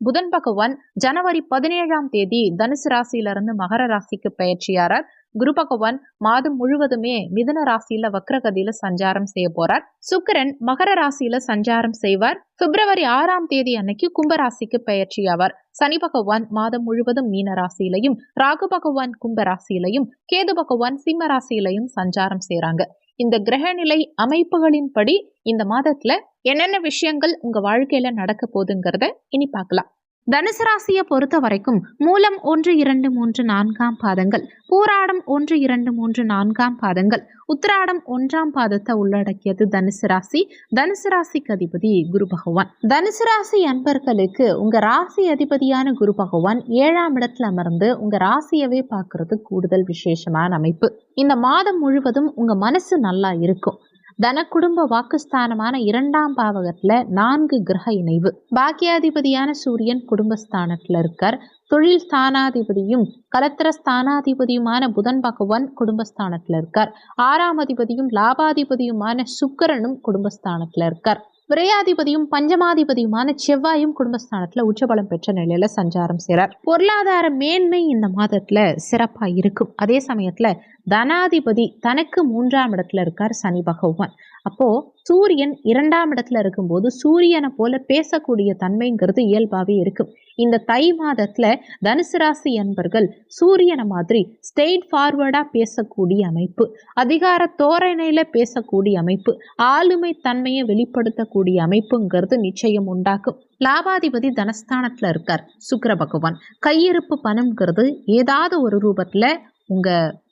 புதன் பகவான் ஜனவரி பதினேழாம் தேதி தனுசு ராசியிலிருந்து மகர ராசிக்கு பயிற்சியாரார். குரு பகவான் மாதம் முழுவதுமே மிதன ராசியில வக்ரகதியில சஞ்சாரம் செய்ய போறார். சுக்கிரன் மகர ராசியில சஞ்சாரம் செய்வார். பிப்ரவரி ஆறாம் தேதி அன்னைக்கு கும்பராசிக்கு பயிற்சி ஆவார். சனி பகவான் மாதம் முழுவதும் மீன ராசியிலையும் ராகு பகவான் கும்பராசியிலையும் கேது பகவான் சிம்ம ராசியிலையும் சஞ்சாரம் செய்யறாங்க இந்த கிரகநிலை அமைப்புகளின்படி இந்த மாதத்துல என்னென்ன விஷயங்கள் உங்க வாழ்க்கையில நடக்க போகுதுங்கிறத இனி பார்க்கலாம். தனுசு ராசியை பொறுத்த வரைக்கும் மூலம் ஒன்று இரண்டு மூன்று நான்காம் பாதங்கள் பூராடம் ஒன்று இரண்டு மூன்று நான்காம் பாதங்கள் உத்திராடம் ஒன்றாம் பாதத்தை உள்ளடக்கியது தனுசு ராசி. தனுசு ராசிக்கு அதிபதி குரு பகவான். தனுசு ராசி அன்பர்களுக்கு உங்க ராசி அதிபதியான குரு பகவான் ஏழாம் இடத்துல அமர்ந்து உங்க ராசியவே பார்க்கறது கூடுதல் விசேஷமான அமைப்பு. இந்த மாதம் முழுவதும் உங்க மனசு நல்லா இருக்கும். தன குடும்ப வாக்குஸ்தானமான இரண்டாம் பாவகத்துல நான்கு கிரக இணைவு. பாக்கியாதிபதியான சூரியன் குடும்பஸ்தானத்துல இருக்கார். தொழில் ஸ்தானாதிபதியும் கலத்திர ஸ்தானாதிபதியுமான புதன் பகவான் குடும்பஸ்தானத்துல இருக்கார். ஆறாம் அதிபதியும் லாபாதிபதியுமான சுக்கரனும் குடும்பஸ்தானத்துல இருக்கார். விரையாதிபதியும் பஞ்சமாதிபதியுமான செவ்வாயும் குடும்பஸ்தானத்துல உச்சபலம் பெற்ற நிலையில சஞ்சாரம் செய்றார். பொருளாதார மேன்மை இந்த மாதத்துல சிறப்பா இருக்கும். அதே சமயத்துல தனாதிபதி தனக்கு மூன்றாம் இடத்துல இருக்கார் சனி பகவான். அப்போ சூரியன் இரண்டாம் இடத்துல இருக்கும்போது சூரியனை போல பேசக்கூடிய தன்மைங்கிறது இயல்பாகவே இருக்கும் இந்த தை மாதத்துல தனுசு ராசி என்பர்கள் சூரியனை மாதிரி ஸ்டேட் ஃபார்வர்டா பேசக்கூடிய அமைப்பு அதிகார தோரணையில பேசக்கூடிய அமைப்பு ஆளுமை தன்மையை வெளிப்படுத்தக்கூடிய அமைப்புங்கிறது நிச்சயம் உண்டாக்கும். லாபாதிபதி தனஸ்தானத்துல இருக்கார் சுக்கர பகவான். கையிருப்பு பணம்ங்கிறது ஏதாவது ஒரு ரூபத்துல உங்க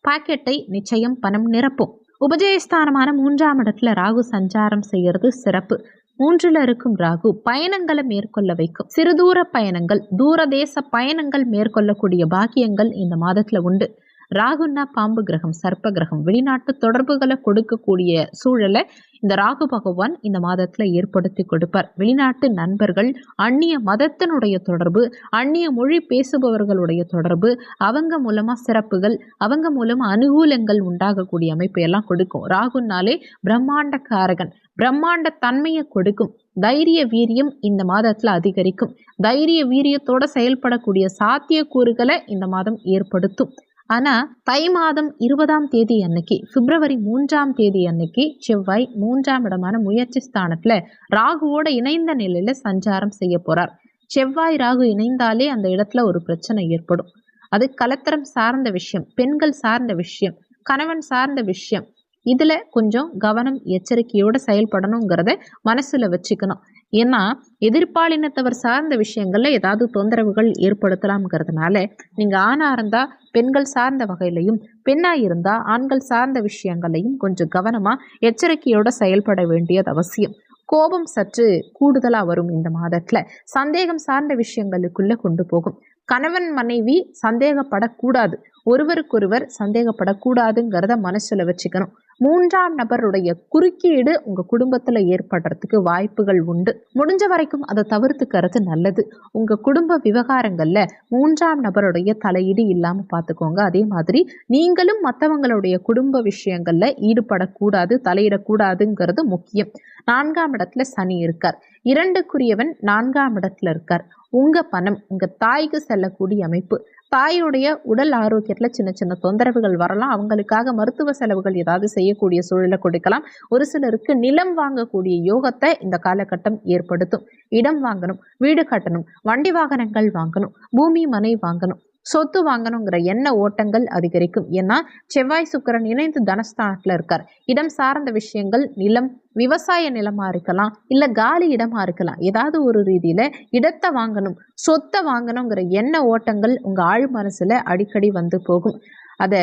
பாக்கெட்டை நிச்சயம் பணம் நிரப்பும். உபஜயஸ்தானமான மூன்றாம் இடத்துல ராகு சஞ்சாரம் செய்யறது சிறப்பு. மூன்றில் இருக்கும் ராகு பயணங்களை மேற்கொள்ள வைக்கும். சிறுதூர பயணங்கள் தூரதேச பயணங்கள் மேற்கொள்ளக்கூடிய பாக்கியங்கள் இந்த மாதத்துல உண்டு. ராகுன்னா பாம்பு கிரகம் சர்ப்ப கிரகம். வெளிநாட்டு தொடர்புகளை கொடுக்கக்கூடிய சூழலை இந்த ராகு பகவான் இந்த மாதத்துல ஏற்படுத்தி கொடுப்பார். வெளிநாட்டு நண்பர்கள் அந்நிய மதத்தினுடைய தொடர்பு அந்நிய மொழி பேசுபவர்களுடைய தொடர்பு அவங்க மூலமா சிறப்புகள் அவங்க மூலமா அனுகூலங்கள் உண்டாகக்கூடிய அமைப்பு எல்லாம் கொடுக்கும். ராகுனாலே பிரம்மாண்ட காரகன் பிரம்மாண்ட தன்மையை கொடுக்கும். தைரிய வீரியம் இந்த மாதத்துல அதிகரிக்கும். தைரிய வீரியத்தோட செயல்படக்கூடிய சாத்தியக்கூறுகளை இந்த மாதம் ஏற்படுத்தும். ஆனால் தை மாதம் இருபதாம் தேதி அன்னைக்கு பிப்ரவரி மூன்றாம் தேதி அன்னைக்கு செவ்வாய் மூன்றாம் இடமான முயற்சி ஸ்தானத்தில் ராகுவோட இணைந்த நிலையில் சஞ்சாரம் செய்ய போறார். செவ்வாய் ராகு இணைந்தாலே அந்த இடத்துல ஒரு பிரச்சனை ஏற்படும். அது கலத்தரம் சார்ந்த விஷயம் பெண்கள் சார்ந்த விஷயம் கணவன் சார்ந்த விஷயம். இதில் கொஞ்சம் கவனம் எச்சரிக்கையோடு செயல்படணுங்கிறத மனசில் வச்சுக்கணும். ஏன்னா எதிர்பாலினத்தவர் சார்ந்த விஷயங்களில் ஏதாவது தொந்தரவுகள் ஏற்படுத்தலாம்ங்கிறதுனால நீங்கள் ஆணாக இருந்தால் பெண்கள் சார்ந்த வகையிலையும் பெண்ணாக இருந்தால் ஆண்கள் சார்ந்த விஷயங்களையும் கொஞ்சம் கவனமாக எச்சரிக்கையோடு செயல்பட வேண்டியது அவசியம். கோபம் சற்று கூடுதலாக வரும் இந்த மாதத்தில். சந்தேகம் சார்ந்த விஷயங்களுக்குள்ளே கொண்டு போகும். கணவன் மனைவி சந்தேகப்படக்கூடாது. ஒருவருக்கொருவர் சந்தேகப்படக்கூடாதுங்கிறத மனசுல வச்சுக்கணும். மூன்றாம் நபருடைய குறுக்கீடு உங்க குடும்பத்துல ஏற்படுறதுக்கு வாய்ப்புகள் உண்டு. முடிஞ்ச வரைக்கும் அதை தவிர்த்துக்கிறது நல்லது. உங்க குடும்ப விவகாரங்கள்ல மூன்றாம் நபருடைய தலையீடு இல்லாம பார்த்துக்கோங்க அதே மாதிரி நீங்களும் மற்றவங்களுடைய குடும்ப விஷயங்கள்ல ஈடுபடக்கூடாது தலையிடக்கூடாதுங்கிறது முக்கியம். நான்காம் இடத்துல சனி இருக்கார். இரண்டுக்குரியவன் நான்காம் இடத்துல இருக்கார். உங்க பணம் உங்க தாய்க்கு செல்லக்கூடிய அமைப்பு. தாயுடைய உடல் ஆரோக்கியத்துல சின்ன சின்ன தொந்தரவுகள் வரலாம். அவங்களுக்காக மருத்துவ செலவுகள் ஏதாவது செய்யக்கூடிய சூழலை கொடுக்கலாம். ஒரு சிலருக்கு நிலம் வாங்கக்கூடிய யோகத்தை இந்த காலகட்டம் ஏற்படுத்தும். இடம் வாங்கணும் வீடு கட்டணும் வண்டி வாகனங்கள் வாங்கணும் பூமி மனை வாங்கணும். சொத்து வாங்கணுங்கிற எண்ண ஓட்டங்கள் அதிகரிக்கும். ஏன்னா செவ்வாய் சுக்கரன் இணைந்து தனஸ்தானத்தில் இருக்கார். இடம் சார்ந்த விஷயங்கள் நிலம் விவசாய நிலமா இருக்கலாம் இல்லை காலி இடமா இருக்கலாம். ஏதாவது ஒரு ரீதியில இடத்தை வாங்கணும் சொத்தை வாங்கணுங்கிற எண்ண ஓட்டங்கள் உங்க ஆழ் மனசுல அடிக்கடி வந்து போகும். அதை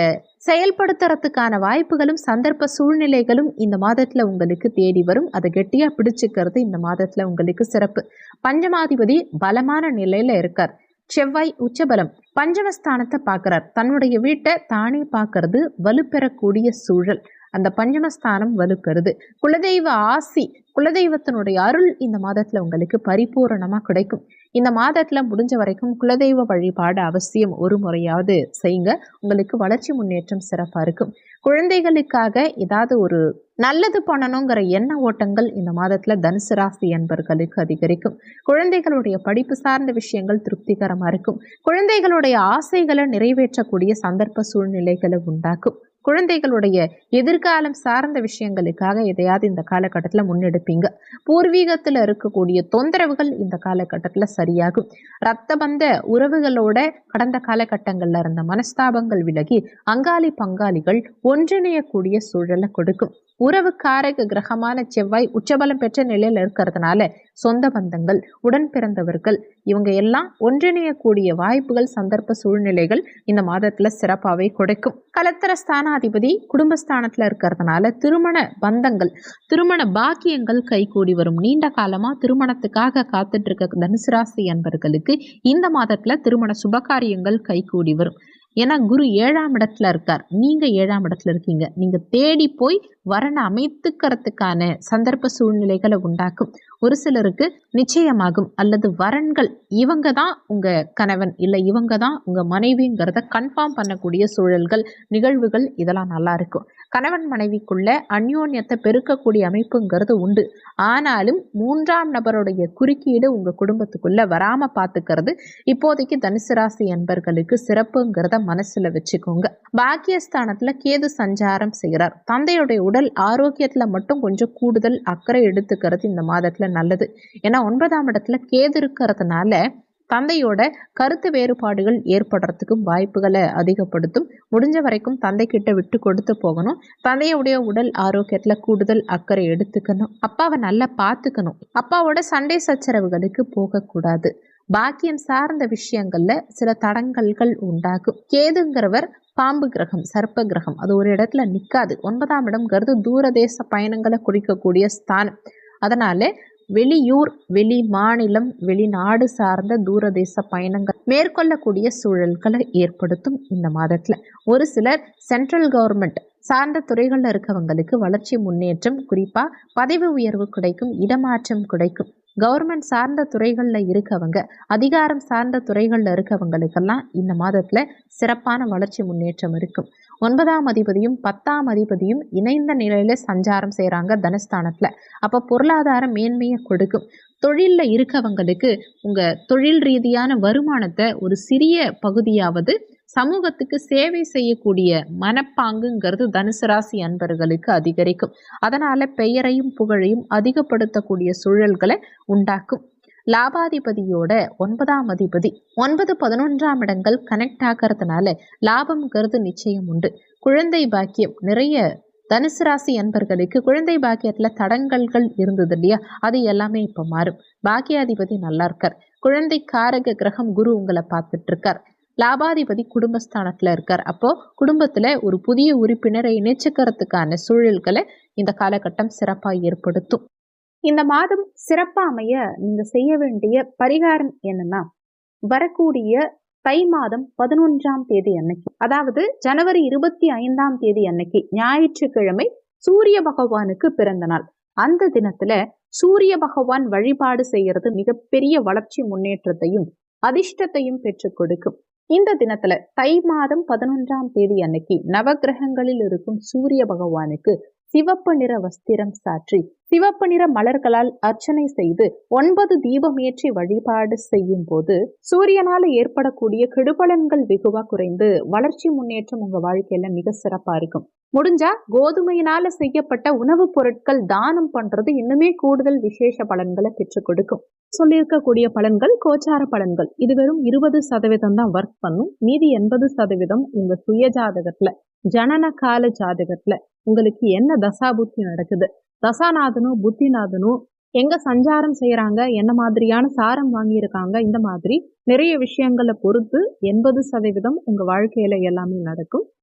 செயல்படுத்துறதுக்கான வாய்ப்புகளும் சந்தர்ப்ப சூழ்நிலைகளும் இந்த மாதத்தில் உங்களுக்கு தேடி வரும். அதை கெட்டியா பிடிச்சிக்கிறது இந்த மாதத்தில் உங்களுக்கு சிறப்பு. பஞ்சமாதிபதி பலமான நிலையில் இருக்கார். செவ்வாய் உச்சபலம் பஞ்சமஸ்தானத்தை பார்க்குறார். தன்னுடைய வீட்டை தானே பார்க்கறது வலுப்பெறக்கூடிய சூழல். அந்த பஞ்சமஸ்தானம் வலுப்பெறுது. குலதெய்வ ஆசி குலதெய்வத்தினுடைய அருள் இந்த மாதத்தில் உங்களுக்கு பரிபூரணமாக கிடைக்கும். இந்த மாதத்தில் முடிஞ்ச வரைக்கும் குலதெய்வ வழிபாடு அவசியம். ஒரு முறையாவது செய்யுங்க. உங்களுக்கு வளர்ச்சி முன்னேற்றம் சிறப்பாக இருக்கும். குழந்தைகளுக்காக ஏதாவது ஒரு நல்லது பண்ணணுங்கிற எண்ண ஓட்டங்கள் இந்த மாதத்தில் தனுசு ராசி என்பர்களுக்கு அதிகரிக்கும். குழந்தைகளுடைய படிப்பு சார்ந்த விஷயங்கள் திருப்திகரமாக இருக்கும். குழந்தைகளுடைய ஆசைகளை நிறைவேற்றக்கூடிய சந்தர்ப்ப சூழ்நிலைகளை உண்டாக்கும். குழந்தைகளுடைய எதிர்காலம் சார்ந்த விஷயங்களுக்காக எதையாவது இந்த காலகட்டத்தில் முன்னெடுப்பீங்க? பூர்வீகத்தில் இருக்கக்கூடிய தொந்தரவுகள் இந்த காலகட்டத்தில் சரியாகும். ரத்த பந்த உறவுகளோட கடந்த காலகட்டங்களில் இருந்த மனஸ்தாபங்கள் விலகி அங்காளி பங்காளிகள் ஒன்றிணையக்கூடிய சூழலை கொடுக்கும். உறவுக்காரக கிரகமான செவ்வாய் உச்சபலம் பெற்ற நிலையில் இருக்கிறதுனால சொந்த பந்தங்கள் உடன் பிறந்தவர்கள் இவங்க எல்லாம் ஒன்றிணையக்கூடிய வாய்ப்புகள் சந்தர்ப்ப சூழ்நிலைகள் இந்த மாதத்துல சிறப்பாகவே கொடுக்கும். கலத்தர ஸ்தானாதிபதி குடும்பஸ்தானத்துல இருக்கிறதுனால திருமண பந்தங்கள் திருமண பாக்கியங்கள் கைகூடி வரும். நீண்ட காலமா திருமணத்துக்காக காத்துட்டு இருக்க தனுசு ராசி அன்பர்களுக்கு இந்த மாதத்துல திருமண சுபகாரியங்கள் கைகூடி வரும். ஏன்னா குரு ஏழாம் இடத்துல இருக்கார். நீங்க ஏழாம் இடத்துல இருக்கீங்க. நீங்க தேடி போய் வரனை அமைத்துக்கிறதுக்கான சந்தர்ப்ப சூழ்நிலைகளை உண்டாக்கும். ஒரு சிலருக்கு நிச்சயமாகும். அல்லது வரன்கள் இவங்க தான் உங்க கணவன் இல்லை இவங்க தான் உங்க மனைவிங்கிறத கன்ஃபார்ம் பண்ணக்கூடிய சூழல்கள் நிகழ்வுகள் இதெல்லாம் நல்லா இருக்கும். கணவன் மனைவிக்குள்ள அந்யோன்யத்தை பெருக்கக்கூடிய அமைப்புங்கிறது உண்டு. ஆனாலும் மூன்றாம் நபருடைய குறுக்கீடு உங்க குடும்பத்துக்குள்ள வராம பார்த்துக்கிறது இப்போதைக்கு தனுசு ராசி என்பர்களுக்கு சிறப்புங்கிறத மனசுல வச்சுக்கோங்க. பாக்கியஸ்தானத்துல கேது சஞ்சாரம் செய்கிறார் தந்தையுடைய உடல் ஆரோக்கியத்துல மட்டும் கொஞ்சம் கூடுதல் அக்கறை எடுத்துக்கிறது இந்த மாதத்துல நல்லது. ஏன்னா ஒன்பதாம் இடத்துல கேது இருக்கிறதுனால தந்தையோட கருத்து வேறுபாடுகள் ஏற்படுறதுக்கும் வாய்ப்புகளை அதிகப்படுத்தும். முடிஞ்ச வரைக்கும் தந்தை கிட்ட விட்டு கொடுத்து போகணும். தந்தையுடைய உடல் ஆரோக்கியத்துல கூடுதல் அக்கறை எடுத்துக்கணும். அப்பாவை நல்லா பார்த்துக்கணும். அப்பாவோட சண்டை சச்சரவுகளுக்கு போகக்கூடாது. பாக்கியம் சார்ந்த விஷயங்கள்ல சில தடங்கல்கள் உண்டாகும். கேதுங்கிறவர் பாம்பு கிரகம் சர்ப்ப கிரகம். அது ஒரு இடத்துல நிற்காது ஒன்பதாம் இடம்ங்கிறது தூரதேச பயணங்களை குறிக்கக்கூடிய ஸ்தானம். அதனால வெளியூர் வெளி மாநிலம் வெளிநாடு சார்ந்த தூரதேச பயணங்கள் மேற்கொள்ளக்கூடிய சூழல்களை ஏற்படுத்தும் இந்த மாதத்தில். ஒரு சிலர் சென்ட்ரல் கவர்மெண்ட் சார்ந்த துறைகளில் இருக்கவங்களுக்கு வளர்ச்சி முன்னேற்றம் குறிப்பாக பதவி உயர்வு கிடைக்கும் இடமாற்றம் கிடைக்கும். கவர்மெண்ட் சார்ந்த துறைகளில் இருக்கவங்க அதிகாரம் சார்ந்த துறைகளில் இருக்கவங்களுக்கெல்லாம் இந்த மாதத்தில் சிறப்பான வளர்ச்சி முன்னேற்றம் இருக்கும். ஒன்பதாம் அதிபதியும் பத்தாம் அதிபதியும் இணைந்த நிலையில சஞ்சாரம் செய்கிறாங்க தனஸ்தானத்தில். அப்போ பொருளாதார மேன்மையை கொடுக்கும். தொழிலில் இருக்கவங்களுக்கு உங்கள் தொழில் ரீதியான வருமானத்தை ஒரு சிறிய பகுதியாவது சமூகத்துக்கு சேவை செய்யக்கூடிய மனப்பாங்குங்கிறது தனுசு ராசி அன்பர்களுக்கு அதிகரிக்கும். அதனால பெயரையும் புகழையும் அதிகப்படுத்தக்கூடிய சூழல்களை உண்டாக்கும். லாபாதிபதியோட ஒன்பதாம் அதிபதி ஒன்பது பதினொன்றாம் இடங்கள் கனெக்ட் ஆகிறதுனால லாபம்ங்கிறது நிச்சயம் உண்டு. குழந்தை பாக்கியம் நிறைய தனுசு ராசி அன்பர்களுக்கு குழந்தை பாக்கியத்தில் தடங்கல்கள் இருந்தது இல்லையா? அது எல்லாமே இப்போ மாறும். பாக்கியாதிபதி நல்லா இருக்கார். குழந்தை காரக கிரகம் குரு உங்களை பார்த்துட்டு இருக்கார். லாபாதிபதி குடும்பஸ்தானத்தில் இருக்கார். அப்போ குடும்பத்தில் ஒரு புதிய உறுப்பினரை இணைச்சிக்கிறதுக்கான சூழல்களை இந்த காலகட்டம் சிறப்பாக ஏற்படுத்தும். இந்த மாதம் சிறப்பாக அமைய நீங்க செய்ய வேண்டிய பரிகாரம் என்னன்னா வரக்கூடிய தை மாதம் பதினொன்றாம் தேதி அன்னைக்கு அதாவது ஜனவரி இருபத்தி ஐந்தாம் தேதி அன்னைக்கு ஞாயிற்றுக்கிழமை சூரிய பகவானுக்கு பிறந்த நாள். அந்த தினத்துல சூரிய பகவான் வழிபாடு செய்யறது மிகப்பெரிய வளர்ச்சி முன்னேற்றத்தையும் அதிர்ஷ்டத்தையும் பெற்றுக் கொடுக்கும். இந்த தினத்துல தை மாதம் பதினொன்றாம் தேதி அன்னைக்கு நவகிரகங்களில் இருக்கும் சூரிய பகவானுக்கு சிவப்பு நிற வஸ்திரம் சாற்றி சிவப்பு நிற மலர்களால் அர்ச்சனை செய்து ஒன்பது தீபம் ஏற்றி வழிபாடு செய்யும் போது சூரியனால ஏற்படக்கூடிய கெடுபலன்கள் வெகுவா குறைந்து வளர்ச்சி முன்னேற்றம் உங்க வாழ்க்கையில மிக சிறப்பா இருக்கும். முடிஞ்சா கோதுமையினால செய்யப்பட்ட உணவுப் பொருட்கள் தானம் பண்றது இன்னுமே கூடுதல் விசேஷ பலன்களை பெற்றுக் கொடுக்கும். சொல்லியிருக்கக்கூடிய பலன்கள் கோச்சார பலன்கள். இது வெறும் இருபது சதவீதம் தான் ஒர்க் பண்ணும். மீதி எண்பது சதவீதம் உங்க சுய ஜாதகத்துல ஜனன கால ஜாதகத்துல உங்களுக்கு என்ன தசா புத்தி நடக்குது? தசாநாதனும் புத்திநாதனும் எங்க சஞ்சாரம் செய்யறாங்க என்ன மாதிரியான சாரம் வாங்கியிருக்காங்க? இந்த மாதிரி நிறைய விஷயங்களை பொறுத்து எண்பது சதவீதம் உங்க வாழ்க்கையில எல்லாமே நடக்கும்.